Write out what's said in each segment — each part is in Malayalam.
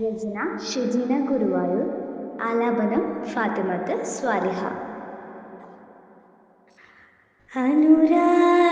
രചന ഷെജീന ഗുരുവായൂർ. ആലാപനം ഫാത്തിമത്ത് സ്വാലിഹ. അനുരാഗമേ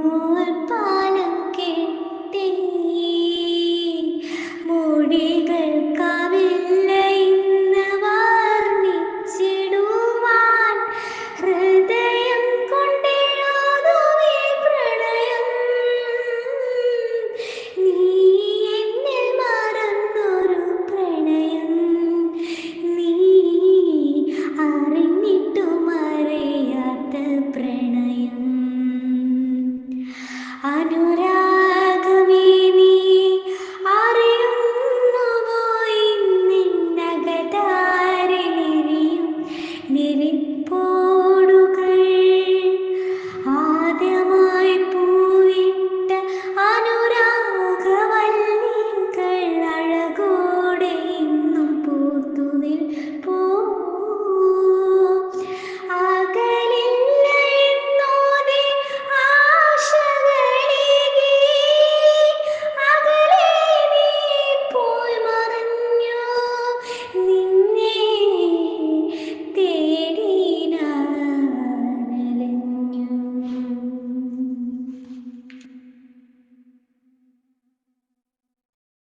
you